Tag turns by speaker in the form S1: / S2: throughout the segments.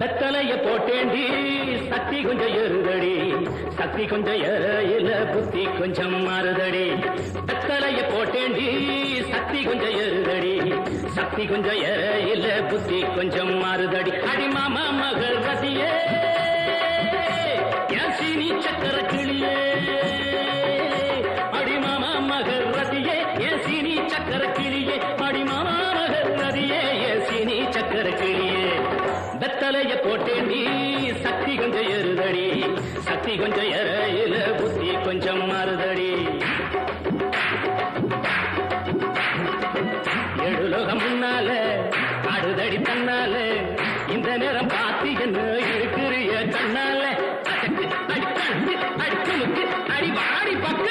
S1: வெத்தலைய போட்டேண்டி சக்தி கொஞ்சம் எருதடி சக்தி கொஞ்சம் எறையில புத்தி கொஞ்சம் மாறுதடி. வெத்தலைய போட்டேண்டி சக்தி கொஞ்சம் எருதடி சக்தி கொஞ்சம் எறையில புத்தி கொஞ்சம் மாறுதடி. அடி மாமா மகள் ரதியே யாசினி சக்கர கிளியே. அடி மாமா மகள் ரதியே யாசினி சக்கர கிளியே. அடி மாமா வெத்தலைய நீ சக்தி கொஞ்சம் எருதடி சக்தி கொஞ்சம் எறையில புத்தி கொஞ்சம் மாறுதடி. எழுலோகம் முன்னால அடுதடி தன்னால. இந்த நேரம் பார்த்து என்ன இருக்கிறிய கண்ணால. அடக்கு, அடி வாடி பக்க.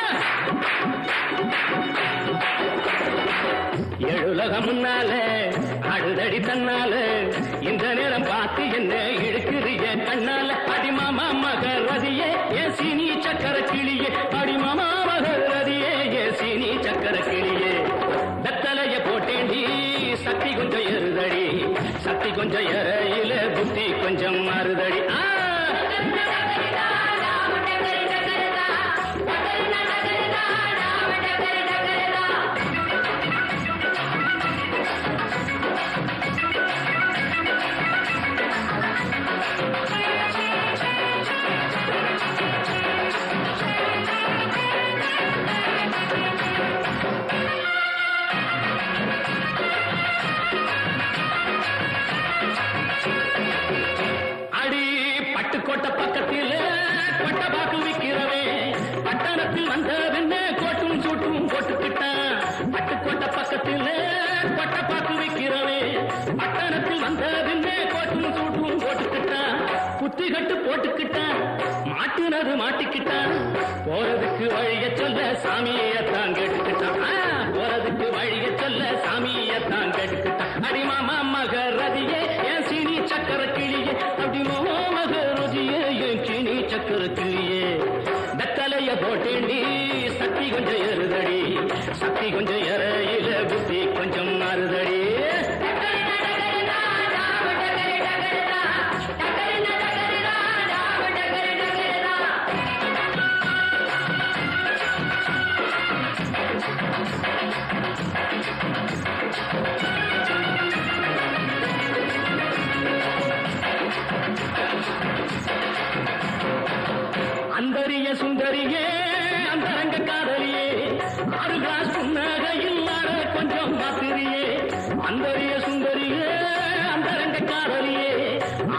S1: எழுலகம் முன்னால அடுதடி தன்னால. இந்த நேரம் கொஞ்சம் ஏறையில புத்தி கொஞ்சம் மாறுதடி. பக்கத்தில் வந்த வெண்ணே கோட்டும் சூட்டும் போட்டுக்கிட்டான். பட்டுக்கோட்டை பக்கத்தில் கொட்டை பார்த்து வைக்கிறவே பட்டணத்தில் வந்த வெண்ணே கோட்டும் சூட்டும் போட்டுக்கிட்டான். புத்தி கட்டு போட்டுக்கிட்டான். மாட்டினது மாட்டிக்கிட்டான். போறதுக்கு வழிய சொல்ல சாமியை தான் கேட்டுக்கிட்டான் போறதுக்கு வழிய சொல்ல போட்டேண்டி சக்தி கொஞ்சம் எருதடி சக்தி கொஞ்சம் ஏறையில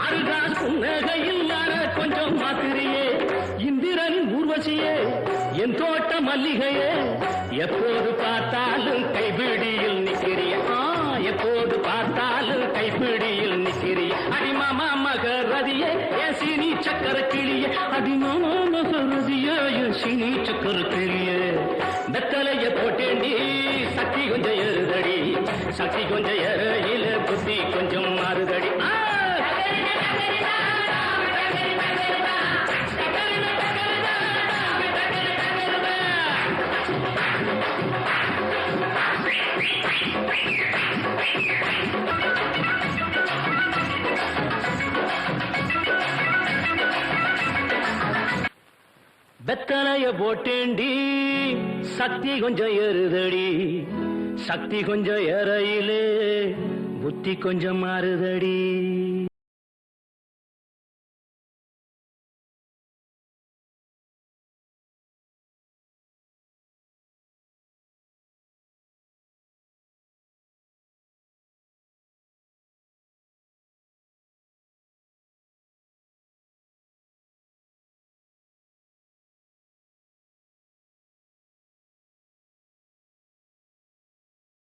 S1: ஆறு புன்னகையில் ஆட கொஞ்சம் மாத்திரியே இந்திரனின் ஊர்வசியே என் தோட்ட மல்லிகையே. எப்போது பார்த்தாலும் கைபிடியில் நிக்கிறிய எப்போது பார்த்தாலும் கைபிடியில் நிற்கிறிய? அடிமாமா மகரதியே என் சீனி சக்கர கிளியே. அடிமாமா மகரதியே என் சீனி சக்கர கிளியே. வெத்தலைய போட்டேண்டி சக்தி கொஞ்சம் எழுதடி சக்தி கொஞ்சம் ஏறையில புத்தி கொஞ்சம் வெத்தலைய போட்டேண்டி சக்தி கொஞ்சம் ஏறுதடி. சக்தி கொஞ்சம் ஏறையிலே. புத்தி கொஞ்சம் மாறுதடி.